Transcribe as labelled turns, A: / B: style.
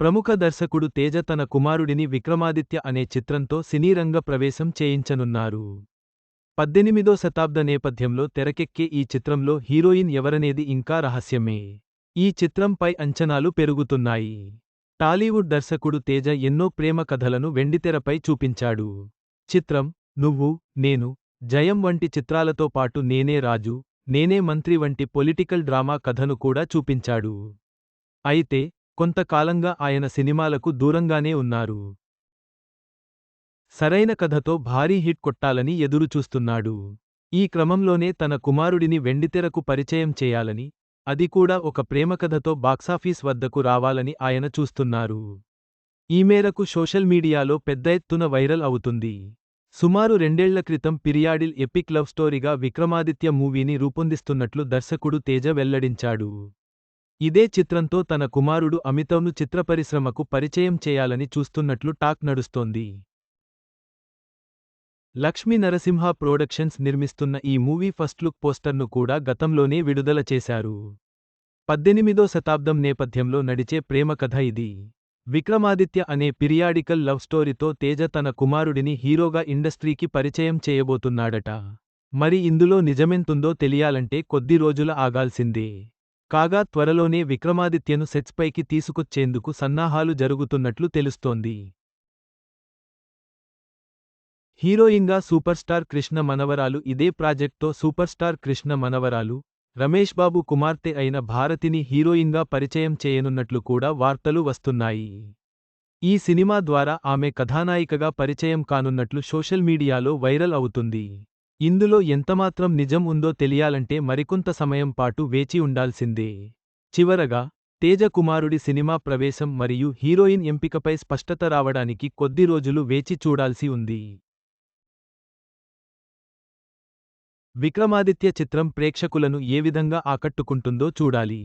A: ప్రముఖ దర్శకుడు తేజ తన కుమారుడిని విక్రమాదిత్య అనే చిత్రంతో సినీరంగ ప్రవేశం చేయించనున్నారు. పద్దెనిమిదో శతాబ్ద నేపథ్యంలో తెరకెక్కే ఈ చిత్రంలో హీరోయిన్ ఎవరనేది ఇంకా రహస్యమే. ఈ చిత్రంపై అంచనాలు పెరుగుతున్నాయి. టాలీవుడ్ దర్శకుడు తేజ ఎన్నో ప్రేమ కథలను వెండితెరపై చూపించాడు. చిత్రం నువ్వు నేను జయం వంటి చిత్రాలతో పాటు నేనే రాజు నేనే మంత్రి వంటి పొలిటికల్ డ్రామా కథను కూడా చూపించాడు. అయితే కొంతకాలంగా ఆయన సినిమాలకు దూరంగానే ఉన్నారు. సరైన కథతో భారీ హిట్ కొట్టాలని ఎదురుచూస్తున్నాడు. ఈ క్రమంలోనే తన కుమారుడిని వెండితెరకు పరిచయం చేయాలని అది కూడా ఒక ప్రేమకథతో బాక్సాఫీస్ వద్దకు రావాలని ఆయన చూస్తున్నారు. ఈ మేరకు సోషల్ మీడియాలో పెద్ద ఎత్తున వైరల్ అవుతుంది. సుమారు రెండేళ్ళ క్రితం పిరియాడిల్ ఎపిక్ లవ్ స్టోరీగా విక్రమాదిత్య మూవీని రూపొందిస్తున్నట్లు దర్శకుడు తేజ వెల్లడించాడు. ఇదే చిత్రంతో తన కుమారుడు అమితవ్ను చిత్రపరిశ్రమకు పరిచయం చేయాలని చూస్తున్నట్లు టాక్ నడుస్తోంది. లక్ష్మీ నరసింహ ప్రొడక్షన్స్ నిర్మిస్తున్న ఈ మూవీ ఫస్ట్ లుక్ పోస్టర్ను కూడా గతంలోనే విడుదల చేశారు. పద్దెనిమిదో శతాబ్దం నేపథ్యంలో నడిచే ప్రేమ కథ ఇది. విక్రమాదిత్య అనే పిరియాడికల్ లవ్ స్టోరీతో తేజ తన కుమారుడిని హీరోగా ఇండస్ట్రీకి పరిచయం చేయబోతున్నాడట. మరి ఇందులో నిజమెంతుందో తెలియాలంటే కొద్ది రోజుల ఆగాల్సిందే. కాగా త్వరలోనే విక్రమాదిత్యను సెట్స్పైకి తీసుకొచ్చేందుకు సన్నాహాలు జరుగుతున్నట్లు తెలుస్తోంది. హీరోయిన్గా సూపర్ స్టార్ కృష్ణ మనవరాలు ఇదే ప్రాజెక్ట్తో సూపర్ స్టార్ కృష్ణ మనవరాలు రమేష్ బాబు కుమార్తె అయిన భారతిని హీరోయిన్గా పరిచయం చేయనున్నట్లు కూడా వార్తలు వస్తున్నాయి. ఈ సినిమా ద్వారా ఆమె కథానాయికగా పరిచయం కానున్నట్లు సోషల్ మీడియాలో వైరల్ అవుతుంది. ఇందులో ఎంతమాత్రం నిజం ఉందో తెలియాలంటే మరికొంత సమయం పాటు వేచి ఉండాల్సిందే. చివరగా తేజ కుమారుడి సినిమా ప్రవేశం మరియు హీరోయిన్ ఎంపికపై స్పష్టత రావడానికి కొద్ది రోజులు వేచి చూడాల్సి ఉంది. విక్రమాదిత్య చిత్రం ప్రేక్షకులను ఏ విధంగా ఆకట్టుకుంటుందో చూడాలి.